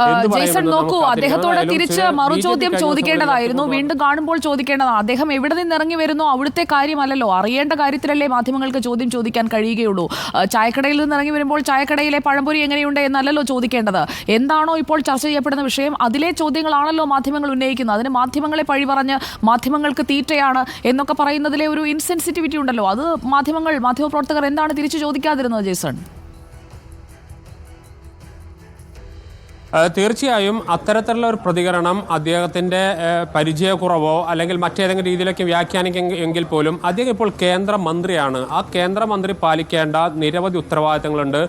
പറയുമെന്ന് നോക്കൂ അദ്ദേഹത്തോട് തിരിച്ച് മറുചോദ്യം ചോദിക്കേണ്ടതായിരുന്നു. വീണ്ടും കാണുമ്പോൾ ചോദിക്കേണ്ടതാണ്. അദ്ദേഹം എവിടെ നിന്ന് ഇറങ്ങി വരുന്നു അവിടുത്തെ കാര്യമല്ലല്ലോ. അറിയേണ്ട കാര്യത്തിലല്ലേ മാധ്യമങ്ങൾക്ക് ചോദ്യം ചോദിക്കാൻ കഴിയുകയുള്ളൂ. ചായക്കടയിൽ നിന്ന് ഇറങ്ങി വരുമ്പോൾ ചായക്കടയിലെ പഴംപൊരി എങ്ങനെയുണ്ട് എന്നല്ലല്ലോ ചോദിക്കേണ്ടത്. എന്താണോ ഇപ്പോൾ ചർച്ച ചെയ്യപ്പെടുന്ന വിഷയം? അതിലെ ചോദ്യങ്ങളാണല്ലോ മാധ്യമങ്ങൾ ഉന്നയിക്കുന്നത്. അതിന് മാധ്യമങ്ങളെ പഴി പറഞ്ഞ് മാധ്യമങ്ങൾക്ക് തീറ്റയാണ് എന്നൊക്കെ പറയുന്നതിലെ ഒരു ഇൻസെൻസിറ്റിവിറ്റി ഉണ്ടല്ലോ. അത് മാധ്യമങ്ങൾ മാധ്യമപ്രവർത്തകർ എന്താണ് തിരിച്ചു ചോദിക്കാതിരുന്നത് ജേസൺ? തീർച്ചയായും അത്തരത്തിലുള്ള ഒരു പ്രതികരണം അദ്ദേഹത്തിന്റെ പരിചയക്കുറവോ അല്ലെങ്കിൽ മറ്റേതെങ്കിലും രീതിയിലൊക്കെ വ്യാഖ്യാനിക്കെങ്കിൽ പോലും അദ്ദേഹം ഇപ്പോൾ കേന്ദ്രമന്ത്രിയാണ്. ആ കേന്ദ്രമന്ത്രി പാലിക്കേണ്ട നിരവധി ഉത്തരവാദിത്തങ്ങളുണ്ട്.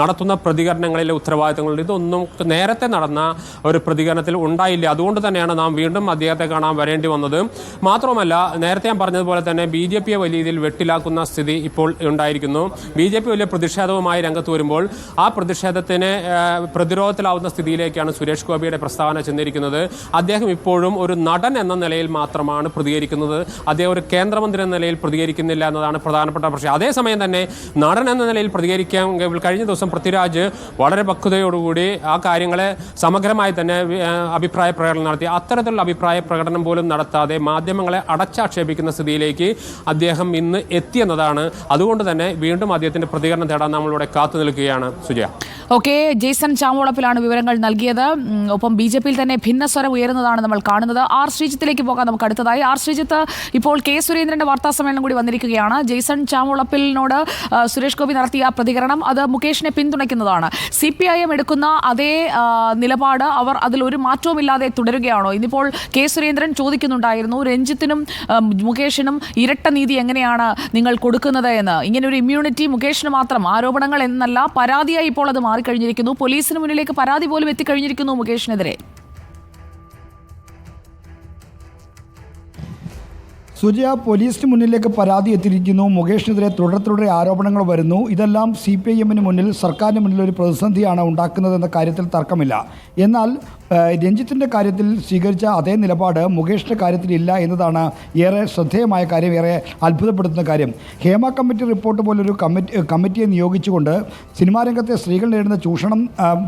നടത്തുന്ന പ്രതികരണങ്ങളിലെ ഉത്തരവാദിത്തങ്ങളുണ്ട്. ഇതൊന്നും നേരത്തെ നടന്ന ഒരു പ്രതികരണത്തിൽ ഉണ്ടായില്ല. അതുകൊണ്ട് തന്നെയാണ് നാം വീണ്ടും അദ്ദേഹത്തെ കാണാൻ വരേണ്ടി വന്നത്. മാത്രമല്ല നേരത്തെ ഞാൻ പറഞ്ഞതുപോലെ തന്നെ ബി ജെ പിയെ വലിയ രീതിയിൽ വെട്ടിലാക്കുന്ന സ്ഥിതി ഇപ്പോൾ ഉണ്ടായിരിക്കുന്നു. ബി ജെ പി വലിയ പ്രതിഷേധവുമായി രംഗത്ത് വരുമ്പോൾ ആ പ്രതിഷേധത്തിന് പ്രതിരോധത്തിലാവുന്ന പ്രതിരോധത്തിലാവുന്ന സ്ഥിതിയിലേക്കാണ് സുരേഷ് ഗോപിയുടെ പ്രസ്താവന ചെന്നിരിക്കുന്നത്. അദ്ദേഹം ഇപ്പോഴും ഒരു നടൻ എന്ന നിലയിൽ മാത്രമാണ് പ്രതികരിക്കുന്നത്. അദ്ദേഹം ഒരു കേന്ദ്രമന്ത്രി എന്ന നിലയിൽ പ്രതികരിക്കുന്നില്ല എന്നതാണ് പ്രധാനപ്പെട്ട പ്രശ്നം. അതേസമയം തന്നെ നടൻ എന്ന നിലയിൽ പ്രതികരിക്കാൻ കഴിഞ്ഞ ദിവസം പൃഥ്വിരാജ് വളരെ പക്വതയോടുകൂടി ആ കാര്യങ്ങളെ സമഗ്രമായി തന്നെ അഭിപ്രായ പ്രകടനം നടത്തി. അത്തരത്തിലുള്ള അഭിപ്രായ പ്രകടനം പോലും നടത്താതെ മാധ്യമങ്ങളെ അടച്ചാക്ഷേപിക്കുന്ന സ്ഥിതിയിലേക്ക് അദ്ദേഹം ഇന്ന് എത്തിയെന്നതാണ്. അതുകൊണ്ട് തന്നെ വീണ്ടും അദ്ദേഹത്തിന്റെ പ്രതികരണം തേടാൻ നമ്മളിവിടെ കാത്തു നിൽക്കുകയാണ്. സുജയ. ഓക്കെ ജെയ്സൺ ചാമോളപ്പിലാണ് വിവരങ്ങൾ നൽകിയത്. ഒപ്പം ബി ജെ പിയിൽ തന്നെ ഭിന്നസ്വരം ഉയരുന്നതാണ് നമ്മൾ കാണുന്നത്. ആർ ശ്രീജിത്തിലേക്ക് പോകാം നമുക്ക് അടുത്തതായി. ആർ ശ്രീജിത്ത് ഇപ്പോൾ കെ സുരേന്ദ്രന്റെ വാർത്താ സമ്മേളനം കൂടി വന്നിരിക്കുകയാണ്. ജെയ്സൺ ചാമുളപ്പിലിനോട് സുരേഷ് ഗോപി നടത്തിയ പ്രതികരണം അത് മുകേഷിനെ പിന്തുണയ്ക്കുന്നതാണ്. സി പി ഐ എം എടുക്കുന്ന അതേ നിലപാട് അവർ അതിൽ ഒരു മാറ്റവുമില്ലാതെ തുടരുകയാണോ? ഇന്നിപ്പോൾ കെ സുരേന്ദ്രൻ ചോദിക്കുന്നുണ്ടായിരുന്നു രഞ്ജിത്തിനും മുകേഷിനും ഇരട്ട നീതി എങ്ങനെയാണ് നിങ്ങൾ കൊടുക്കുന്നത് എന്ന്. ഇങ്ങനെ ഒരു ഇമ്മ്യൂണിറ്റി മുകേഷിന് മാത്രം. ആരോപണങ്ങൾ എന്നല്ല പരാതിയായി ഇപ്പോൾ അത് മാറിക്കഴിഞ്ഞിരിക്കുന്നു. പോലീസിന് മുന്നിലേക്ക് പരാതി പോലും എത്തിക്കഴിഞ്ഞിരിക്കുന്നു. മുകേഷിനെതിരെ സുജയ പോലീസിന് മുന്നിലേക്ക് പരാതി എത്തിയിരിക്കുന്നു. മുകേഷിനെതിരെ തുടർ തുടരെ ആരോപണങ്ങൾ വരുന്നു. ഇതെല്ലാം സി പി ഐ എമ്മിന് മുന്നിൽ സർക്കാരിന് മുന്നിൽ ഒരു പ്രതിസന്ധിയാണ് ഉണ്ടാക്കുന്നതെന്ന കാര്യത്തിൽ തർക്കമില്ല. എന്നാൽ രഞ്ജിത്തിന്റെ കാര്യത്തിൽ സ്വീകരിച്ച അതേ നിലപാട് മുകേഷിന്റെ കാര്യത്തിലില്ല എന്നതാണ് ഏറെ ശ്രദ്ധേയമായ കാര്യം ഏറെ അത്ഭുതപ്പെടുത്തുന്ന കാര്യം. ഹേമ കമ്മിറ്റി റിപ്പോർട്ട് പോലൊരു കമ്മിറ്റി കമ്മിറ്റിയെ നിയോഗിച്ചുകൊണ്ട് സിനിമാ രംഗത്തെ സ്ത്രീകൾ നേരിടുന്ന ചൂഷണം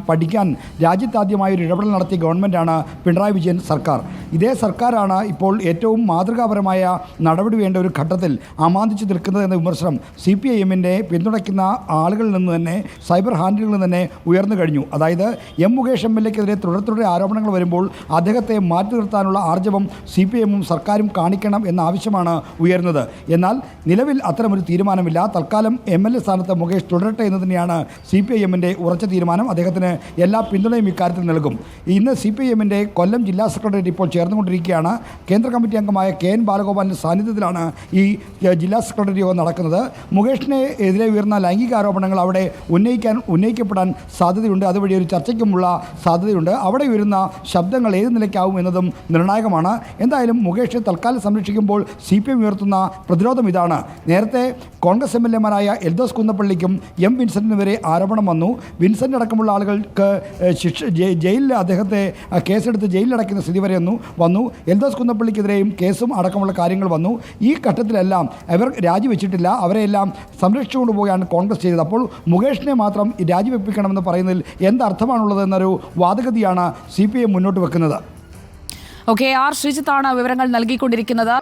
പഠിക്കാൻ രാജ്യത്താദ്യമായ ഒരു ഇടപെടൽ നടത്തിയ ഗവൺമെന്റാണ് പിണറായി വിജയൻ സർക്കാർ. ഇതേ സർക്കാരാണ് ഇപ്പോൾ ഏറ്റവും മാതൃകാപരമായ നടപടി വേണ്ട ഒരു ഘട്ടത്തിൽ അമാന്തിച്ചു നിൽക്കുന്നത് എന്ന വിമർശനം സി പി ഐ എമ്മിന്റെ പിന്തുണയ്ക്കുന്ന ആളുകളിൽ നിന്ന് തന്നെ സൈബർ ഹാൻഡിലുകളിൽ നിന്ന് തന്നെ ഉയർന്നു കഴിഞ്ഞു. അതായത് എം മുകേഷ് എം എൽ എക്കെതിരെ തുടർ തുടരെ ആരോപണങ്ങൾ വരുമ്പോൾ അദ്ദേഹത്തെ മാറ്റി നിർത്താനുള്ള ആർജവം സി പി എമ്മും സർക്കാരും കാണിക്കണം എന്ന ആവശ്യമാണ് ഉയർന്നത്. എന്നാൽ നിലവിൽ അത്തരമൊരു തീരുമാനമില്ല. തൽക്കാലം എം എൽ എ സ്ഥാനത്ത് മുകേഷ് തുടരട്ടെ എന്ന് തന്നെയാണ് സി പി ഐ എമ്മിന്റെ ഉറച്ച തീരുമാനം. അദ്ദേഹത്തിന് എല്ലാ പിന്തുണയും ഇക്കാര്യത്തിൽ നൽകും. ഇന്ന് സി പി ഐ എമ്മിന്റെ കൊല്ലം ജില്ലാ സെക്രട്ടേറിയറ്റ് ഇപ്പോൾ ചേർന്നുകൊണ്ടിരിക്കുകയാണ്. കേന്ദ്ര കമ്മിറ്റി അംഗമായ കെ എൻ ബാലഗോപാലിന്റെ സാന്നിധ്യത്തിലാണ് ഈ ജില്ലാ സെക്രട്ടറി യോഗം നടക്കുന്നത്. മുകേഷിനെ എതിരെ ഉയർന്ന ലൈംഗിക ആരോപണങ്ങൾ അവിടെ ഉന്നയിക്കാൻ ഉന്നയിക്കപ്പെടാൻ സാധ്യതയുണ്ട്. അതുവഴി ഒരു ചർച്ചയ്ക്കുമുള്ള സാധ്യതയുണ്ട്. അവിടെ ഉയരുന്ന ശബ്ദങ്ങൾ ഏത് നിലയ്ക്കാവും എന്നതും നിർണായകമാണ്. എന്തായാലും മുകേഷ് തൽക്കാലം സംരക്ഷിക്കുമ്പോൾ സി പി എം ഉയർത്തുന്ന പ്രതിരോധം ഇതാണ്. നേരത്തെ കോൺഗ്രസ് എം എൽ എമാരായ എൽദോസ് കുന്നപ്പള്ളിക്കും എം വിൻസെന്റിനും വരെ ആരോപണം വന്നു. വിൻസെന്റ് അടക്കമുള്ള ആളുകൾക്ക് ശിക്ഷ ജയി- ജയിലിൽ അദ്ദേഹത്തെ കേസെടുത്ത് ജയിലിലടയ്ക്കുന്ന സ്ഥിതി വരെ വന്നു. എൽദോസ് കുന്നപ്പള്ളിക്കെതിരെയും കേസും അടക്കമുള്ള കാര്യങ്ങൾ വന്നു. ഈ ഘട്ടത്തിലെല്ലാം അവർ രാജിവെച്ചിട്ടില്ല. അവരെല്ലാം സംരക്ഷിച്ചുകൊണ്ട് പോവുകയാണ് കോൺഗ്രസ് ചെയ്തത്. അപ്പോൾ മുകേഷിനെ മാത്രം രാജിവെപ്പിക്കണമെന്ന് പറയുന്നതിൽ എന്തർത്ഥമാണുള്ളത് എന്നൊരു വാദഗതിയാണ് സി പി എം മുന്നോട്ട് വെക്കുന്നത്. ഓക്കെ ആർ ശ്രീജിത്താണ് വിവരങ്ങൾ നൽകിക്കൊണ്ടിരിക്കുന്നത്.